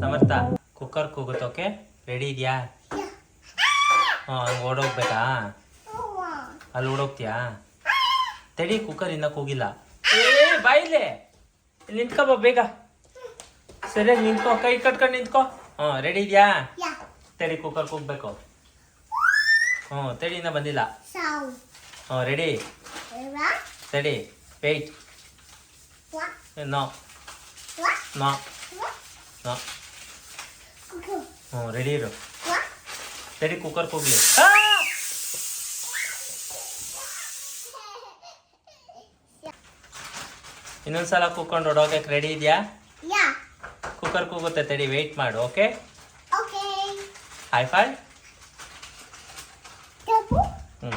ಸಮರ್ಥ cooker ಕೂಗುತ್ತೋಕೆ ready ಇದೆಯಾ? ಹಾಂ, ಹಂಗೆ ಓಡೋಗ್ಬೇಕಾ? ಅಲ್ಲಿ ಓಡೋಗ್ತೀಯಾ? ತಡಿ ಕುಕ್ಕರ್ ಇನ್ನ ಕೂಗಿಲ್ಲ. ಏ, ಬಾಯಿಲೆ! ನಿಂತ್ಕೋ ಬಾ ಬೇಗ. ಸರಿ ನಿಂತ್ಕೋ ಕೈ ಕಟ್ಕೊಂಡು ನಿಂತ್ಕೋ. ಹಾಂ ರೆಡಿ ಇದೆಯಾ? ತಡಿ ಕುಕ್ಕರ್ ಕುಗ್ಬೇಕು. ಹ್ಞೂ ತಡಿ ಇನ್ನ ಬಂದಿಲ್ಲ ಹ್ಞೂ ರೆಡಿ ತಡಿ ವೆಯ್ಟ್ ನೋ. ನೋ. ನೋ. ಹ್ಞೂ ರೆಡಿ ಇರು. ತಡಿ ಕುಕ್ಕರ್ ಕೂಗ್ಲಿ. ಇನ್ನೊಂದ್ಸಲ ಕೂಕೊಂಡು ಓಡೋಕೆ ರೆಡಿ ಇದೆಯಾ? ಕುಕ್ಕರ್ ಕೂಗುತ್ತೆ ತಡಿ ವೆಯ್ಟ್ ಮಾಡು ಓಕೆ ಹೈ ಫೈ ಹ್ಞೂ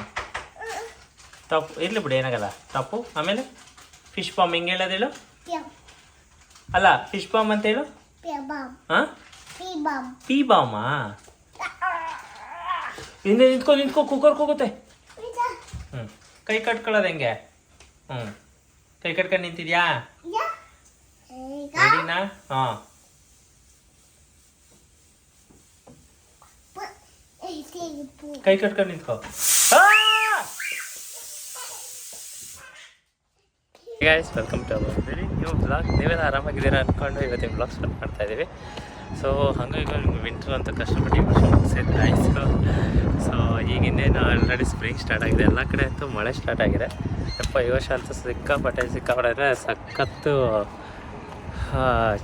ತಪ್ಪು? ಇರಲಿ ಬಿಡು ಏನಾಗಲ್ಲ. ತಪ್ಪು ಆಮೇಲೆ ಫಿಶ್ ಪಾಮ್ ಹಿಂಗೆ ಹೇಳು? ಅಲ್ಲ ಫಿಶ್ ಪಾಮ್ ಅಂತ ಹೇಳು? ಹಾಂ? ಪೀ ಬಾಮಾ ಹಿಂದೆ ನಿಂತ್ಕೊ ನಿಂತ್ಕೊ ಕುಕ್ಕರ್ ಕೂಗುತ್ತೆ. ಹ್ಞೂ ಕೈ ಕಟ್ಕೊಳ್ಳೋದು ಹೆಂಗೆ? ಹ್ಞೂ ಕೈ ಕಟ್ಕೊಂಡು ನಿಂತಿದ್ಯಾ? ರೆಡಿನಾ? ಹಾ. ಕೈ ಕಟ್ಕೊಂಡು ನಿಂತ್ಕೋ. Guys welcome to our blog ನೀವೆಲ್ಲ ಆರಾಮಾಗಿದ್ದೀರಾ ಅಂದ್ಕೊಂಡು ಇವತ್ತಿನ ಬ್ಲಾಗ್ ಸ್ಟಾರ್ಟ್ ಮಾಡ್ತಾ ಇದ್ದೀವಿ. ಸೊ ಹಂಗಾಗಿ ವಿಂಟರ್ ಅಂತ ಕಷ್ಟಪಟ್ಟು ವರ್ಷ ಆಯಿತು. ಸೊ ಈಗ ನಾ ಆಲ್ರೆಡಿ ಸ್ಪ್ರಿಂಗ್ ಸ್ಟಾರ್ಟ್ ಆಗಿದೆ. ಎಲ್ಲ ಕಡೆ ಅಂತೂ ಮಳೆ ಸ್ಟಾರ್ಟ್ ಆಗಿದೆ. ಯಪ್ಪ, ಈ ವರ್ಷ ಅಂತೂ ಸಿಕ್ಕಾಪಟ್ಟೆ ಸಿಕ್ಕಾಪಟ್ಟೆ ಸಖತ್ತು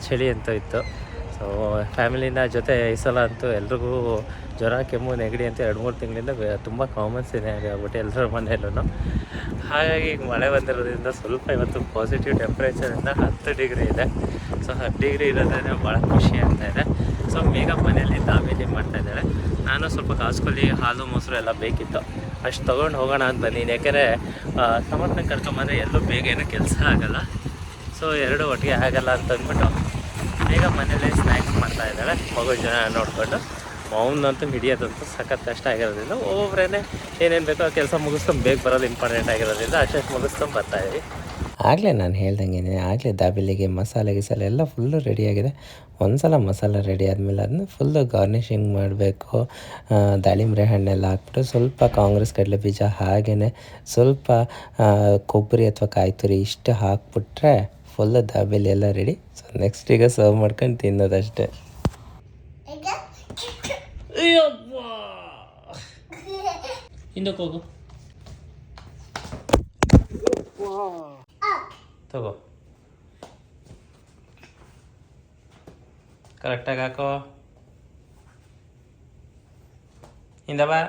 ಚಳಿ ಅಂತೂ ಇತ್ತು. ಸೊ ಫ್ಯಾಮಿಲಿನ ಜೊತೆ ಈ ಸಲ ಅಂತೂ ಎಲ್ರಿಗೂ ಜ್ವರ, ಕೆಮ್ಮು, ನೆಗಡಿ ಅಂತ ಎರಡು ಮೂರು ತಿಂಗಳಿಂದ ತುಂಬ ಕಾಮನ್ ಸೀನಿಯರ್ ಆಗ್ಬಿಟ್ಟು ಎಲ್ಲರ ಮನೆಯಲ್ಲೂ ಹಾಗಾಗಿ ಈಗ ಮಳೆ ಬಂದಿರೋದ್ರಿಂದ ಸ್ವಲ್ಪ ಇವತ್ತು ಪಾಸಿಟಿವ್ ಟೆಂಪ್ರೇಚರಿಂದ ಹತ್ತು ಡಿಗ್ರಿ ಇದೆ. ಸೊ ಹತ್ತು ಡಿಗ್ರಿ ಇರೋದ್ರೆ ಭಾಳ ಖುಷಿ ಆಗ್ತಾ ಇದೆ. ಸೊ ಬೇಗ ಮನೆಯಲ್ಲಿ ದಾಬೇಲಿ ಮಾಡ್ತಾ ಇದ್ದಾಳೆ ನಾನು ಸ್ವಲ್ಪ ಕಾಸ್ಕೊಲಿ, ಹಾಲು, ಮೊಸರು ಎಲ್ಲ ಬೇಕಿತ್ತು. ಅಷ್ಟು ತೊಗೊಂಡು ಹೋಗೋಣ ಅಂತ ಬಂದೀನಿ. ಯಾಕೆಂದರೆ ಸಮರ್ಥನೆ ಕರ್ಕೊಂಬಂದರೆ ಎಲ್ಲೂ ಬೇಗ ಏನೂ ಕೆಲಸ ಆಗೋಲ್ಲ. ಸೊ ಎರಡು ಒಟ್ಟಿಗೆ ಆಗಲ್ಲ ಅಂತ ಅಂದ್ಬಿಟ್ಟು ಬೇಗ ಮನೇಲಿ ಸ್ನ್ಯಾಕ್ಸ್ ಮಾಡ್ತಾ ಇದ್ದಾಳೆ ಮಗು ಜನ ನೋಡಿಕೊಂಡು. ಅವನಂತೂ ಹಿಡಿಯೋದಂತೂ ಸಖತ್ ಕಷ್ಟ ಆಗಿರೋದ್ರಿಂದ ಒಬ್ಬೊಬ್ಬರೇ ಏನೇನು ಬೇಕೋ ಕೆಲಸ ಮುಗಿಸ್ಕೊಂಡು ಬೇಗ ಬರೋದು ಇಂಪಾರ್ಟೆಂಟ್ ಆಗಿರೋದ್ರಿಂದ ಅಷ್ಟೇ ಮುಗಿಸ್ಕೊಂಡು ಬರ್ತಾ ಇದೀವಿ. ಆಗಲೇ ನಾನು ಹೇಳ್ದಂಗೆ ಆಗಲೇ ದಾಬೇಲಿಗೆ ಮಸಾಲೆ ಗಿಸಾಲೆ ಎಲ್ಲ ಫುಲ್ಲು ರೆಡಿಯಾಗಿದೆ ಒಂದ್ಸಲ ಮಸಾಲೆ ರೆಡಿ ಆದಮೇಲೆ ಅದನ್ನ ಫುಲ್ಲು ಗಾರ್ನಿಷಿಂಗ್ ಮಾಡಬೇಕು. ದಾಳಿಂಬ್ರೆ ಹಣ್ಣೆಲ್ಲ ಹಾಕ್ಬಿಟ್ಟು ಸ್ವಲ್ಪ ಕಾಂಗ್ರೆಸ್ ಕಡಲೆ ಬೀಜ ಹಾಗೆಯೇ ಸ್ವಲ್ಪ ಕೊಬ್ಬರಿ ಅಥವಾ ಕಾಯಿ ತುರಿ ಇಷ್ಟು ಹಾಕ್ಬಿಟ್ರೆ ಫುಲ್ಲು ದಾಬೇಲಿ ಎಲ್ಲ ರೆಡಿ ಸೊ ನೆಕ್ಸ್ಟ್ ಈಗ ಸರ್ವ್ ಮಾಡ್ಕೊಂಡು ತಿನ್ನೋದಷ್ಟೇ. ಹಿಂದಕ್ಕೆ ಹೋಗು. ತಗೋ. ಕರೆಕ್ಟಾಗಿ ಹಾಕೋ. ಹಿಂದ ಬಾ.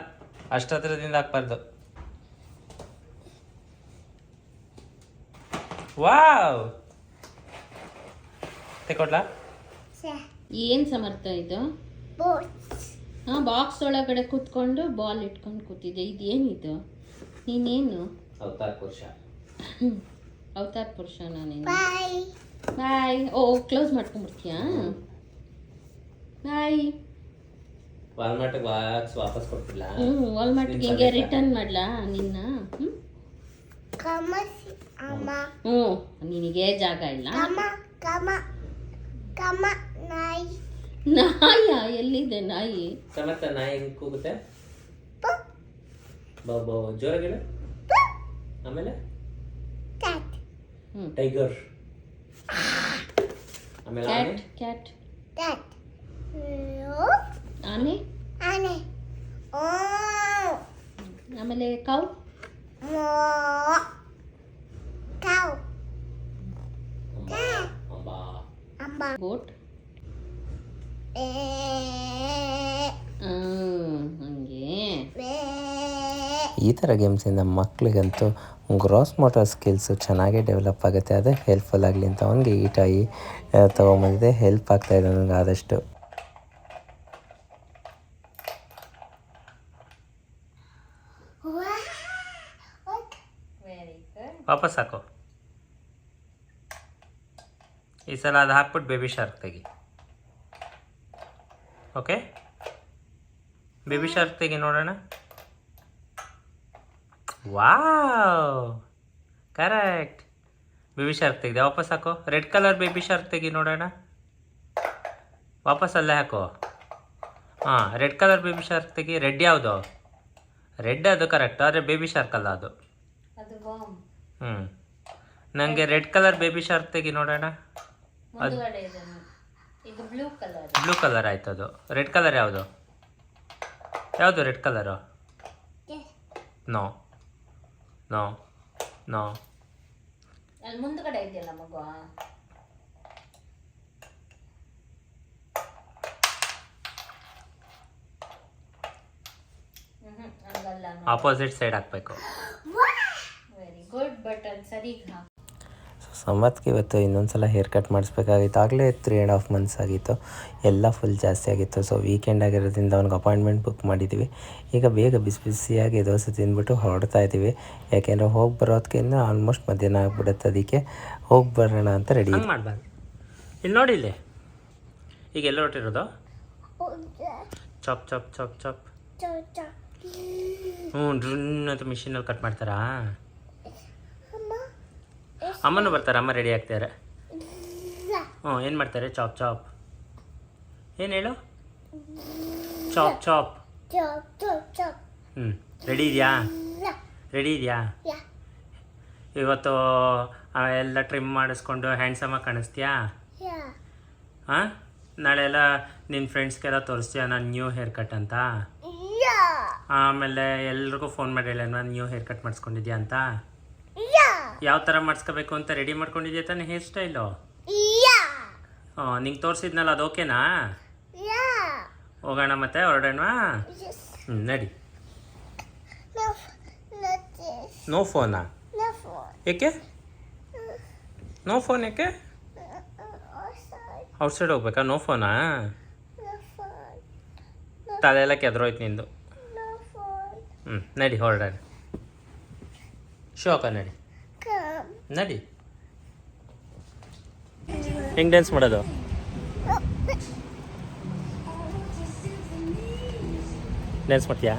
ಅಷ್ಟತ್ರದಿಂದ ಹಾಕ್ಬಾರ್ದು. ವಾವ್! ತೆಕೊಡ್ಲಾ ಏನ್ ಸಮರ್ಥ ಇದು? ಹಾ ಬಾಕ್ಸ್ ಒಳಗಡೆ ಕೂತ್ಕೊಂಡು ಬಾಲ್ ಇಟ್ಕೊಂಡು ಕೂತಿದ್ದೆ. ಇದೇನಿದು? ನೀನೇನು? ಅವತಾರ ಪುರುಷ ಅವತಾರ್ ಪುರುಷನ ನೀನು. ಬಾಯ್. ಓ ಕ್ಲೋಸ್ ಮಾಡ್ಕೊಂಡ್ಬಿಡ್ತೀಯಾ? ಬಾಯ್. ವಾಲ್ಮಾರ್ಟ್ಗೆ ವಾಕ್ಸ್ ವಾಪಸ್ ಕೊಡ್ತಿಲ್ಲ ಹ್ಞೂ ವಾಲ್ಮಾರ್ಟ್ಗೆ ಹಿಂಗೆ ರಿಟರ್ನ್ ಮಾಡ್ಲಾ ನಿನ್ನ? ಹ್ಞೂ ಹ್ಞೂ ನಿನಗೆ ಜಾಗ ಇಲ್ಲ. ನಾಯ. ಎಲ್ಲಿದೆ ನಾಯಿ? ಸಮತ ನಾಯಿ ಹೆಂಗ್ ಕೂಗುತ್ತೆ? ಬಾ ಬಾ ಜೋರಾಗಿಡು ಆಮೇಲೆ? ಹ್ಞೂ ಟೈಗರ್ ಆಮೇಲೆ ಆನೆ ಕ್ಯಾಟ್ ಕ್ಯಾಟ್ ಆನೆ ಆಮೇಲೆ ಕೌ ಅಂಬಾ ಬೋಟ್ ಹಂಗೆ ಈ ಥರ ಗೇಮ್ಸಿಂದ ಮಕ್ಕಳಿಗಂತೂ ಗ್ರಾಸ್ ಮೋಟರ್ ಸ್ಕಿಲ್ಸು ಚೆನ್ನಾಗೇ ಡೆವಲಪ್ ಆಗುತ್ತೆ. ಅದೇ ಹೆಲ್ಪ್ಫುಲ್ ಆಗಲಿ ಅಂತ ಅವನಿಗೆ ಈ ಟಾಯಿ ತೊಗೊಂಬಂದಿದೆ. ಹೆಲ್ಪ್ ಆಗ್ತಾಯಿದೆ ನನಗೆ ಆದಷ್ಟು. ವಾಪಸ್ ಹಾಕೋ. ಈ ಸಲ ಅದು ಹಾಕ್ಬಿಟ್ಟು ಬೇಬಿ ಶಾರ್ಕ್ ತೆಗಿ. ಓಕೆ ಬೇಬಿ ಶಾರ್ಕ್ ತೆಗಿ ನೋಡೋಣ. ವಾವ್ ಕರೆಕ್ಟ್ ಬೇಬಿ ಶಾರ್ಕ್ ತೆಗಿದೆ. ವಾಪಸ್ ಹಾಕೋ. ರೆಡ್ ಕಲರ್ ಬೇಬಿ ಶಾರ್ಕ್ ತೆಗಿ ನೋಡೋಣ. ವಾಪಸ್ ಅಲ್ಲೇ ಹಾಕೋ. ಹಾಂ ರೆಡ್ ಕಲರ್ ಬೇಬಿ ಶಾರ್ಕ್ ತೆಗಿ. ರೆಡ್ ಯಾವುದು? ರೆಡ್ ಅದು ಕರೆಕ್ಟ್ ಆದರೆ ಬೇಬಿ ಶಾರ್ಕ್ ಅಲ್ಲ ಅದು. ಹ್ಞೂ ನನಗೆ ರೆಡ್ ಕಲರ್ ಬೇಬಿ ಶಾರ್ಕ್ ತೆಗಿ ನೋಡೋಣ. ಅದು ಬ್ಲೂ ಕಲರ್ ಆಯ್ತು ಅದು. ರೆಡ್ ಕಲರ್ ಯಾವುದು? ಯಾವುದು red colour no no no ಅಲ್ಲಿ ಮುಂದುಗಡೆ ಇದೆಯಲ್ಲ ಮಗು? ಆಪೋಸಿಟ್ ಸೈಡ್ ಹಾಕಬೇಕು. ವೆರಿ ಗುಡ್ ಬಟ್ ಅಲ್ಲಿ ಸರಿ ಹಾಕು. ಸಮತ್ಗೆ ಇವತ್ತು ಇನ್ನೊಂದ್ಸಲ ಹೇರ್ ಕಟ್ ಮಾಡಿಸ್ಬೇಕಾಗಿತ್ತು. ಆಗಲೇ ತ್ರೀ ಆ್ಯಂಡ್ ಹಾಫ್ ಮಂತ್ಸ್ ಆಗಿತ್ತು. ಎಲ್ಲ ಫುಲ್ ಜಾಸ್ತಿ ಆಗಿತ್ತು. ಸೊ ವೀಕೆಂಡ್ ಆಗಿರೋದ್ರಿಂದ ಅವ್ನಿಗೆ ಅಪಾಯಿಂಟ್ಮೆಂಟ್ ಬುಕ್ ಮಾಡಿದ್ದೀವಿ ಈಗ ಬೇಗ ಬಿಸಿ ಬಿಸಿಯಾಗಿ ದೋಸೆ ತಿಂದ್ಬಿಟ್ಟು ಹೊರಡ್ತಾ ಇದ್ದೀವಿ ಯಾಕೆಂದರೆ ಹೋಗಿ ಬರೋದಕ್ಕಿಂತ ಆಲ್ಮೋಸ್ಟ್ ಮಧ್ಯಾಹ್ನ ಆಗಿಬಿಡುತ್ತೆ ಅದಕ್ಕೆ. ಹೋಗಿ ಬರೋಣ ಅಂತ ರೆಡಿ ಮಾಡಬಾರ್ದು. ಇಲ್ಲಿ ನೋಡಿ ಇಲ್ಲಿ. ಈಗ ಎಲ್ಲ ಹೊಟ್ಟಿರೋದು ಚಾಪ್ ಚಾಪ್ ಚಾಪ್ ಚಾಪ್. ಹ್ಞೂ ಡ್ರಿನ್ ಅಂತ ಮಿಷಿನಲ್ಲಿ ಕಟ್ ಮಾಡ್ತಾರಾ? ಅಮ್ಮನೂ ಬರ್ತಾರೆ ಅಮ್ಮ ರೆಡಿ ಆಗ್ತಾರೆ ಹ್ಞೂ ಏನು ಮಾಡ್ತಾರೆ? Chop chop. ಏನು ಹೇಳು? Chop chop. ಹ್ಞೂ ರೆಡಿ ಇದೆಯಾ? ರೆಡಿ ಇದೆಯಾ? ಇವತ್ತು ಎಲ್ಲ ಟ್ರಿಮ್ ಮಾಡಿಸ್ಕೊಂಡು ಹ್ಯಾಂಡ್ಸಮಾಗಿ ಕಾಣಿಸ್ತೀಯಾ? ಹಾಂ ನಾಳೆ ಎಲ್ಲ ನಿನ್ನ ಫ್ರೆಂಡ್ಸ್ಗೆಲ್ಲ ತೋರಿಸ್ತೀಯ ನಾನು ನ್ಯೂ ಹೇರ್ ಕಟ್ ಅಂತ ಆಮೇಲೆ ಎಲ್ರಿಗೂ ಫೋನ್ ಮಾಡಿ ಹೇಳ ನಾನು ನ್ಯೂ ಹೇರ್ ಕಟ್ ಮಾಡಿಸ್ಕೊಂಡಿದ್ಯಾ ಅಂತ? ಯಾವ ಥರ ಮಾಡಿಸ್ಕೋಬೇಕು ಅಂತ ರೆಡಿ ಮಾಡ್ಕೊಂಡಿದ್ಯಾ ತಾನೆ ಹೇರ್ ಸ್ಟೈಲು ಹಾಂ ನಿಂಗೆ ತೋರಿಸಿದ್ನಲ್ಲ ಅದು ಓಕೆನಾ? ಹೋಗೋಣ ಮತ್ತೆ ಹೊರಡೋಣ ಹ್ಞೂ ನಡಿ. ನೋ ಫೋನಾ ಏಕೆ? ನೋ ಫೋನ್ ಏಕೆ? ಔಟ್ಸೈಡ್ ಹೋಗ್ಬೇಕಾ? ನೋ ಫೋನಾ ತಲೆ ಎಲ್ಲ ಕೆದ್ರೋಯ್ತು ನಿಂದು. ಹ್ಞೂ ನಡಿ ಹೊರಡೋಣ. ಶೋಕ ನಡಿ. ನಡಿ. ಹೆಂಗ್ ಡ್ಯಾನ್ಸ್ ಮಾಡೋದು? ಡ್ಯಾನ್ಸ್ ಮಾಡ್ತೀಯಾ?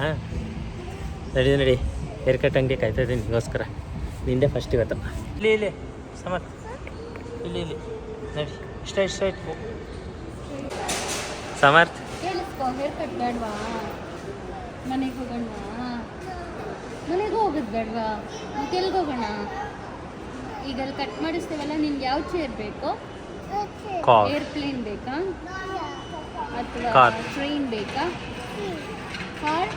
ನಡಿ ನಡಿ. ಹೇರ್ ಕಟ್ ಅಂಗಡಿ ಕಾಯ್ತಾ ಇದ್ದೀನಿ ನಿಗೋಸ್ಕರ ನಿಂದೆ ಫಸ್ಟ್ ಇವತ್ತು. ಇಲ್ಲಿ ಇಲ್ಲಿ. ಸಮರ್ ಇಲ್ಲಿ ಇಲ್ಲಿ. ನಡಿ. ಇಷ್ಟ ಇಷ್ಟ ಸಮರ್ಥ್. ಸಮರ್ಥ ಮನೆಗೆ ಹೋಗೋಣ ಮನೆಗೆ ಹೋಗೋದು ಬೇಡವಾ? ಮತ್ತೆ ಎಲ್ಲಿಗೆ ಹೋಗೋಣ? ಈಗ ಅಲ್ಲಿ ಕಟ್ ಮಾಡಿಸ್ತೀವಲ್ಲ ನಿನ್ಗೆ ಯಾವ ಚೇರ್ ಬೇಕು? ಏರ್ಪ್ಲೇನ್ ಬೇಕಾ? ಅಥವಾ ಟ್ರೈನ್ ಬೇಕಾ? ಕಾರ್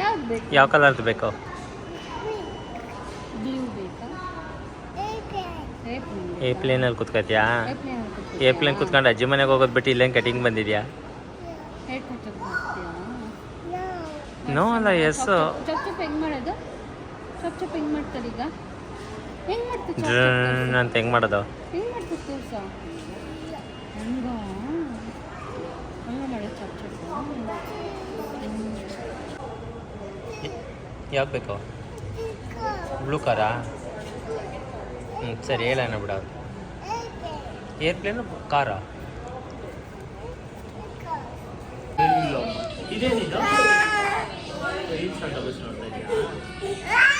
ಯಾವ್ದು ಬೇಕು? ಯಾವ ಕಲರ್ದು ಬೇಕು? ಬ್ಲೂ ಬೇಕಾ? ಏರ್ಪ್ಲೇನ್ ಏ ಪ್ಲೇನಲ್ಲಿ ಕುತ್ಕೋತಿಯಾ ಏರ್ಪ್ಲೇನ್ ಏ ಪ್ಲೇನ್ ಕುತ್ಕೊಂಡು ಅಜ್ಜಿ ಮನೆಗೆ ಹೋಗೋದು ಬಿಟ್ಟು ಇಲ್ಲೇನು ಕಟಿಂಗ್ ಬಂದಿದ್ಯಾ? ನೋ ಅಲ್ಲ ಎಸ್ ಚಪ್ ಚಪ್ ಹೆಂಗೆ ಮಾಡೋದು? ಚಪ್ ಚಪ್ ಹೆಂಗೆ ಮಾಡ್ತಾರೆ ಈಗ? ಡ್ರನ್ ಅಂತ ಹೆಂಗೆ ಮಾಡೋದು? ಹೆಂಗ್ ಯಾವ್ದು ಬೇಕು? ಬ್ಲೂ ಕಾರಾ? ಹ್ಞೂ ಸರಿ ಹೇಳೋಣ ಬಿಡ ಏರ್ಪ್ಲೇನು ಕಾರಾ? ಇದೇನಿದು ನೋಡ್ತಾ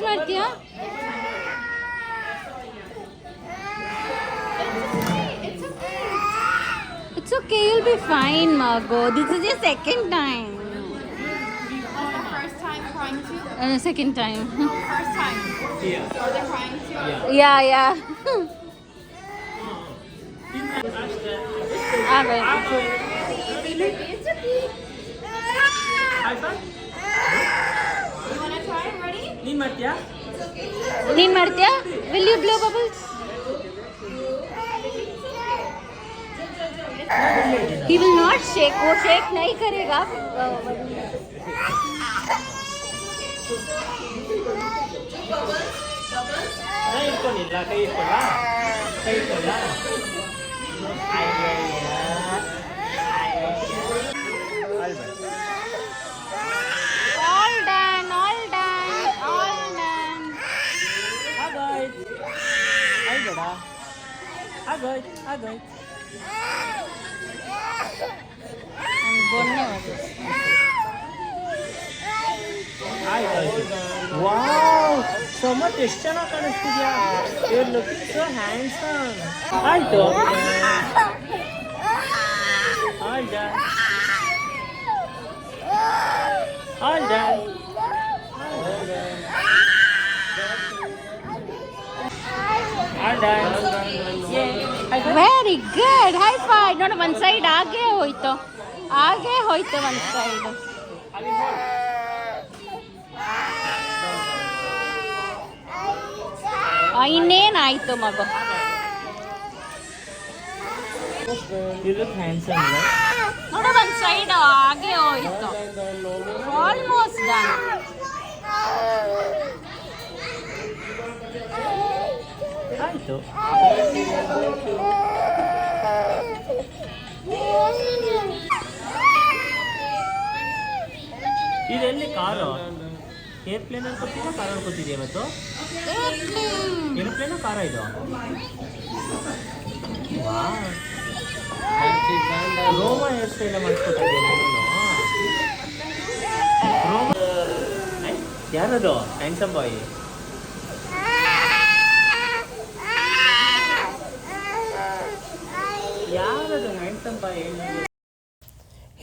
ಮಾಡ್ತೀಯಾ It's okay, you'll be fine, Margot. This is your second time. First time crying too? Uh, second time. First time. Are they crying too? yeah, yeah. Ah, well. It's okay. ಮಾಡ್ತೀಯಾ ನೀನ್ ಮಾಡ್ತೀಯಾ will you blow bubbles he will not shake वो shake नहीं करेगा ಕೈ Diba? Agoy, agoy. Ang bono. Hi guys. Wow! So much Ishana Kanishpidya. You're looking so handsome. Hi dog. Hi dad. Hi dad. Hi dad. Very good high five ನೋಡು, ಒಂದು side ಹಾಗೇ ಹೋಯ್ತು. ಹಾಗೇ ಹೋಯ್ತು ಒಂದು ಸೈಡ್ ಇನ್ನೇನಾಯ್ತು ಮಗು? ನೋಡು, ಒಂದು ಸೈಡ್ ಹಾಗೆ ಹೋಯ್ತು. ಆಲ್ಮೋಸ್ಟ್ ಆಯ್ತು. ಇದೆಲ್ಲಿ ಕಾರು ಏರ್ಪ್ಲೇನ್ ಅಲ್ಲಿ ಕಾರ್ ಕಾರಲ್ಲಿ ಕೂತಿದ್ಯಾ ಇವತ್ತು? ಏರೋಪ್ಲೇನ್ ಕಾರ ಇದು. ರೋಮ ಹೇರ್ ಸ್ಟೈಲ್ ಮಾಡ್ಕೊತಿದ್ದೀನಿ ಯಾರದು? ಹ್ಯಾಂಡ್ಸಮ್ ಬಾಯ್ ಯಾರದು ಹ್ಯಾಂಡ್ಸಮ್ ಬಾಯ್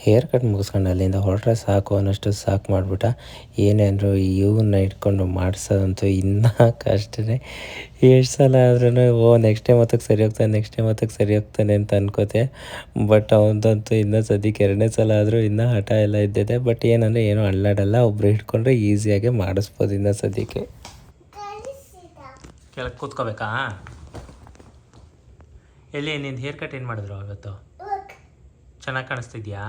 ಹೇರ್ ಕಟ್ ಮುಗಿಸ್ಕೊಂಡು ಅಲ್ಲಿಂದ ಹೊರಟ್ರೆ ಸಾಕು ಅನ್ನೋಷ್ಟು ಸಾಕು ಮಾಡಿಬಿಟ್ಟ. ಏನೇ ಅಂದರೂ ಇವನ್ನ ಇಟ್ಕೊಂಡು ಮಾಡಿಸೋದಂತೂ ಇನ್ನೂ ಕಷ್ಟನೇ. ಎಷ್ಟು ಸಲ ಆದ್ರೂ ಓ ನೆಕ್ಸ್ಟ್ ಟೈಮ್ ಹೊತ್ತಕ್ಕೆ ಸರಿ ಹೋಗ್ತಾನೆ ನೆಕ್ಸ್ಟ್ ಟೈಮ್ ಹೊತ್ತಕ್ಕೆ ಸರಿ ಹೋಗ್ತಾನೆ ಅಂತ ಅನ್ಕೋತೆ. ಬಟ್ ಅವನದಂತೂ ಇನ್ನೂ ಸದ್ಯಕ್ಕೆ ಎರಡನೇ ಸಲ ಆದರೂ ಇನ್ನೂ ಹಠ ಎಲ್ಲ ಇದ್ದಿದೆ. ಬಟ್ ಏನಂದರೆ ಏನೂ ಅಳ್ಳಾಡಲ್ಲ, ಒಬ್ರು ಹಿಡ್ಕೊಂಡ್ರೆ ಈಸಿಯಾಗಿ ಮಾಡಿಸ್ಬೋದು ಇನ್ನೂ ಸದ್ಯಕ್ಕೆ. ಕೆಳಗೆ ಕೂತ್ಕೋಬೇಕಾ? ಎಲ್ಲಿ ನಿಂದು ಹೇರ್ ಕಟ್ ಏನು ಮಾಡಿದ್ರು ಇವತ್ತು ಚೆನ್ನಾಗಿ ಕಾಣಿಸ್ತಿದ್ಯಾ?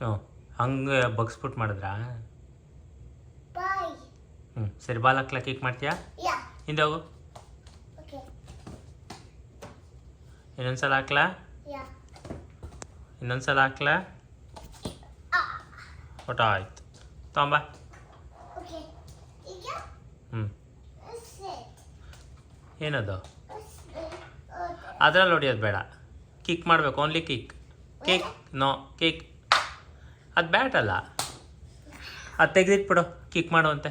ಹ್ಞೂ ಹಂಗೆ ಬಗ್ಸ್ಬಿಟ್ಟು ಮಾಡಿದ್ರಾ? ಹ್ಞೂ ಸರಿ ಬಾಲ್ ಹಾಕ್ಲಾ ಕಿಕ್ ಮಾಡ್ತೀಯಾ? ಹಿಂದೆ ಹೋಗು. ಇನ್ನೊಂದ್ಸಲ ಹಾಕ್ಲಾ? ಇನ್ನೊಂದ್ಸಲ ಹಾಕ್ಲಾ? ಒಟ್ಟ ಆಯ್ತು ತೊಂಬ ಹ್ಞೂ ಏನದು? ಅದ್ರಲ್ಲಿ ಹೊಡಿಯೋದು ಬೇಡ. ಕಿಕ್ ಮಾಡಬೇಕು only kick kick no kick ಅದು ಬ್ಯಾಟ್ ಅಲ್ಲ. ಅದು ತೆಗೆದಿಟ್ಬಿಡು ಕಿಕ್ ಮಾಡುವಂತೆ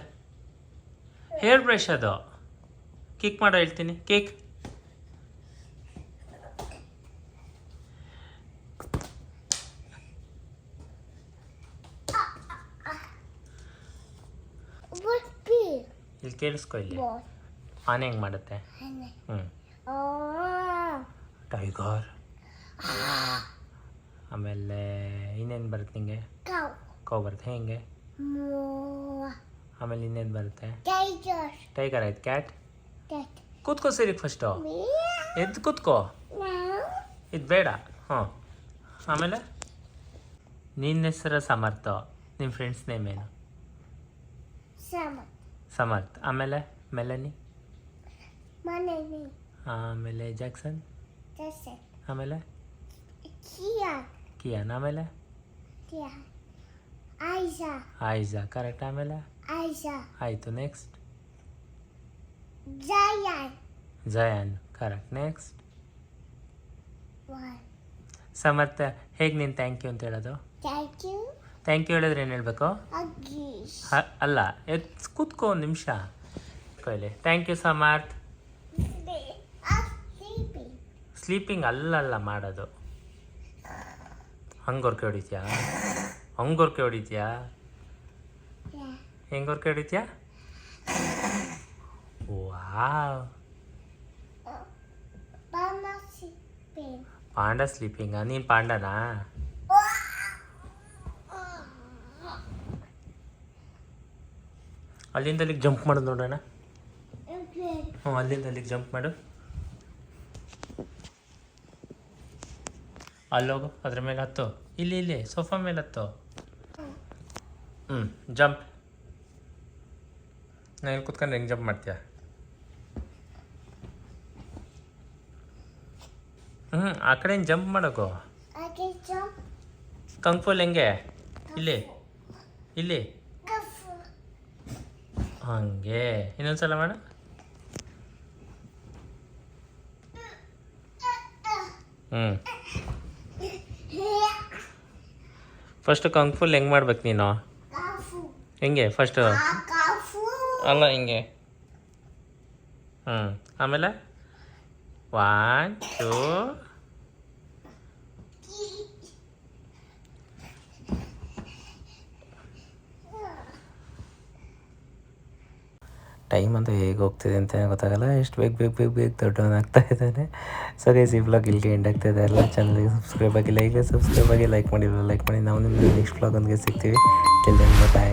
ಹೇರ್ ಬ್ರಷ್ ಅದು. ಕಿಕ್ ಮಾಡೋ ಹೇಳ್ತೀನಿ ಕಿಕ್ ಇಲ್ಲಿ ಕೇಳಿಸ್ಕೊ ಇಲ್ಲಿ. ಆನೆ ಹೆಂಗೆ ಮಾಡುತ್ತೆ? ಹ್ಞೂ ಟೈಗರ್ ಆಮೇಲೆ ಇನ್ನೇನು ಬರುತ್ತೆ ನಿಂಗೆ? ಕೌ. ಬರುತ್ತೆ. ಹೆಂಗೆ? ಆಮೇಲೆ ಇನ್ನೇನು ಬರುತ್ತೆ? ಟೈಗರ್. ಆಯ್ತು. ಕ್ಯಾಟ್? ಕೂತ್ಕೋ ಸರಿ ಫಸ್ಟು. ಎದ್ದು ಕೂತ್ಕೋ. ಇದು ಬೇಡ. ಹ್ಞೂ. ಆಮೇಲೆ? ನಿನ್ನ ಹೆಸರು ಸಮರ್ಥ. ನಿಮ್ಮ ಫ್ರೆಂಡ್ಸ್ ನೇಮ್ ಏನು? ಸಮರ್ಥ್. ಆಮೇಲೆ? ಮೆಲನಿ? ಆಮೇಲೆ ಜಾಕ್ಸನ್. ಆಮೇಲೆ? ಕಿಯಾನ್ ಆಮೇಲೆ ಆಯ್ಜಾ ಕರೆಕ್ಟ್ ಆಮೇಲೆ ಆಯಿತು next Jayan correct next Samarth ಹೇಗೆ ನೀನು ಥ್ಯಾಂಕ್ ಯು ಅಂತ ಹೇಳೋದು? ಥ್ಯಾಂಕ್ ಯು ಥ್ಯಾಂಕ್ ಯು ಹೇಳಿದ್ರೆ ಏನು ಹೇಳಬೇಕು. ಅಲ್ಲ ಕೂತ್ಕೋ ಒಂದು ನಿಮಿಷ. ಕೊಯ್ಲಿ. Thank you Samarth. They sleeping ಅಲ್ಲ ಸ್ಲೀಪಿಂಗ್ ಅಲ್ಲಲ್ಲ ಮಾಡೋದು. ಹಂಗೊರ್ಕೆ ಹೊರ್ಕೆ ಹಂಗೊರ್ಕೆ ಹಂಗೆ ಹೊರ್ಕೆ ಹೆಂಗೊರ್ಕೆ ಹೆಂಗೆ ಹೊರ್ಕೆ ಹೊಡಿತೀಯಾ ವಾವ್. ಪಾಂಡ ಸ್ಲೀಪಿಂಗ? ನೀನು ಪಾಂಡನಾ? ಅಲ್ಲಿಂದ ಅಲ್ಲಿಗೆ ಜಂಪ್ ಮಾಡೋದು ನೋಡೋಣ. ಹ್ಞೂ ಅಲ್ಲಿಂದ ಅಲ್ಲಿಗೆ ಜಂಪ್ ಮಾಡು. ಅಲ್ಲೋಗು ಅದ್ರ ಮೇಲೆ ಹತ್ತು. ಇಲ್ಲಿ ಇಲ್ಲಿ ಸೋಫಾ ಮೇಲೆ ಹತ್ತು. ಹ್ಞೂ ಜಂಪ್. ನಾನು ಇಲ್ಲಿ ಕುತ್ಕೊಂಡು ಹೆಂಗೆ ಜಂಪ್ ಮಾಡ್ತೀಯ? ಹ್ಞೂ ಆ ಕಡೆ ಜಂಪ್ ಮಾಡೋಕು ಫುಲ್. ಕಂಫುಲ್ ಹೆಂಗೆ? ಇಲ್ಲಿ ಇಲ್ಲಿ. ಹಂಗೆ. ಇನ್ನೊಂದ್ಸಲ ಮಾಡು. ಹ್ಞೂ. ಫಸ್ಟು ಕಂಫುಲ್ ಹೆಂಗೆ ಮಾಡ್ಬೇಕು ನೀನು ಹೆಂಗೆ ಫಸ್ಟ್. ಅಲ್ಲ ಹಿಂಗೆ ಹ್ಞೂ ಆಮೇಲೆ ಒನ್ ಟೂ ಟೈಮ್ ಅಂತ ಹೇಗೆ ಹೋಗ್ತಿದೆ ಅಂತ ಗೊತ್ತಾಗಲ್ಲ. ಎಷ್ಟು ಬೇಗ ಬೇಗ ಬೇಗ ಬೇಗ ದೊಡ್ಡವನಾಗ್ತಾ ಇದ್ದಾನೆ. ಸೊ ಗೈಸ್ ಈ ವ್ಲಾಗ್ ಇಲ್ಲಿಗೆ ಎಂಡ್ ಆಗ್ತಾ ಇದೆ. ಎಲ್ಲ ಚಾನಲ್ಗೆ ಸಬ್ಸ್ಕ್ರೈಬ್ ಆಗಿ ಲೈಕ್ ಸಬ್ಸ್ಕ್ರೈಬ್ ಆಗಿ ಲೈಕ್ ಮಾಡಿಲ್ಲ ಲೈಕ್ ಮಾಡಿ. ನಾವು ನಿಮ್ಮ ನೆಕ್ಸ್ಟ್ ಬ್ಲಾಗ್ ಒಂದಿಗೆ ಸಿಗ್ತೀವಿ. ಬಾಯ್